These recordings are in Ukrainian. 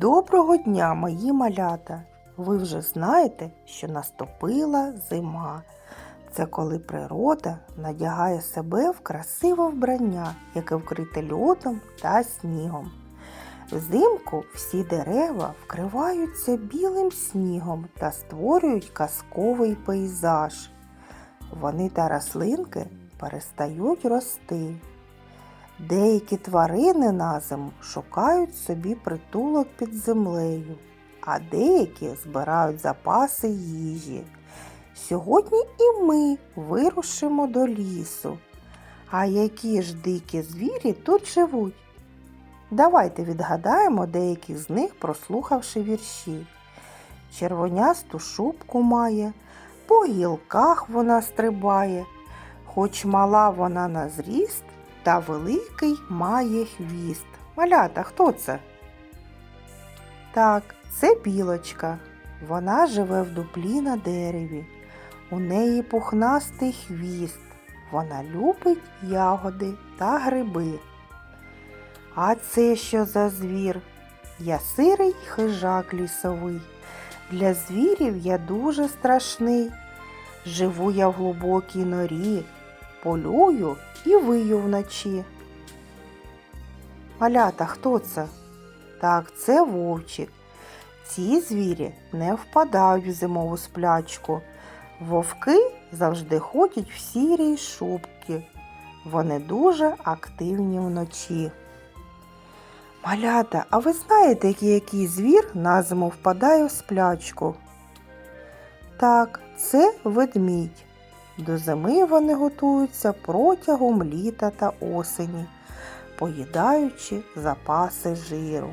Доброго дня, мої малята! Ви вже знаєте, що наступила зима. Це коли природа надягає себе в красиве вбрання, яке вкрите льодом та снігом. Взимку всі дерева вкриваються білим снігом та створюють казковий пейзаж. Вони та рослинки перестають рости. Деякі тварини на зиму шукають собі притулок під землею, а деякі збирають запаси їжі. Сьогодні і ми вирушимо до лісу. А які ж дикі звірі тут живуть? Давайте відгадаємо деяких з них, прослухавши вірші. Червонясту шубку має, по гілках вона стрибає, хоч мала вона на зріст, та великий має хвіст. Малята, хто це? Так, це білочка. Вона живе в дуплі на дереві. У неї пухнастий хвіст. Вона любить ягоди та гриби. А це що за звір? Я сирий хижак лісовий. Для звірів я дуже страшний. Живу я в глибокій норі, полюю і вию вночі. Малята, хто це? Так, це вовчик. Ці звірі не впадають в зимову сплячку. Вовки завжди ходять в сірій шубки. Вони дуже активні вночі. Малята, а ви знаєте, який, який звір на зиму впадає в сплячку? Так, це ведмідь. До зими вони готуються протягом літа та осені, поїдаючи запаси жиру.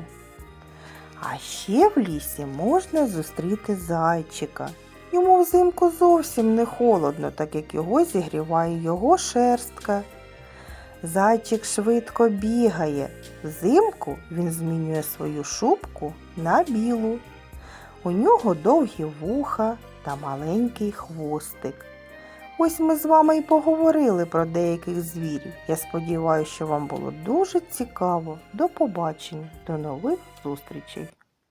А ще в лісі можна зустріти зайчика. Йому взимку зовсім не холодно, так як його зігріває його шерстка. Зайчик швидко бігає. Взимку він змінює свою шубку на білу. У нього довгі вуха та маленький хвостик. Ось ми з вами і поговорили про деяких звірів. Я сподіваюся, що вам було дуже цікаво. До побачення, до нових зустрічей!